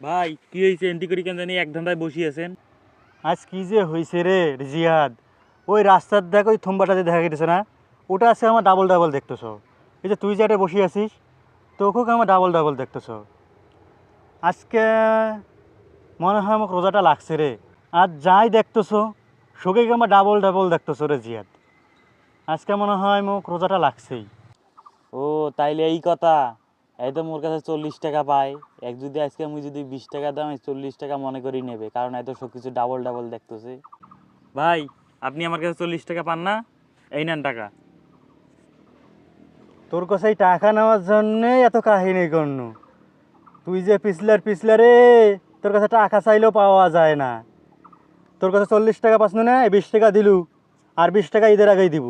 ভাই কি হয়েছে? এন্টি করি কেন জানি এক ধান্দায় বসি আছেন। আজ কি যে হয়েছে রে জিয়াদ ওই রাস্তার দেখ ওই থম্বাটাতে দেখা গেছে না ওটা আছে আমার ডাবল ডাবল দেখতেছ। এই যে তুই যে এটা বসে আছিস তোকেও আমার ডাবল ডাবল দেখতেছ? আজকে মনে হয় আমার রোজাটা লাগছে রে। আর যাই দেখতেছ শোকে আমার ডাবল ডাবল দেখতেছ রে জিয়াদ? আজকে মনে হয় মোক রোজাটা লাগছেই। ও তাইলে এই কথা। তো মোর কাছে চল্লিশ টাকা পাই এক যদি আজকে আমি যদি বিশ টাকা দাম চল্লিশ টাকা মনে করি নেবে কারণ এত সব কিছু ডাবল ডাবল দেখতেছে। ভাই আপনি আমার কাছে চল্লিশ টাকা পান না? এই নেন টাকা। তোর কাছে এই টাকা নেওয়ার জন্যে এত কাহিনী করনু। তুই যে পিছলার পিছলারে তোর কাছে টাকা চাইলেও পাওয়া যায় না। তোর কাছে চল্লিশ টাকা পাস না বিশ টাকা দিলু আর বিশ টাকা ঈদের আগেই দিব।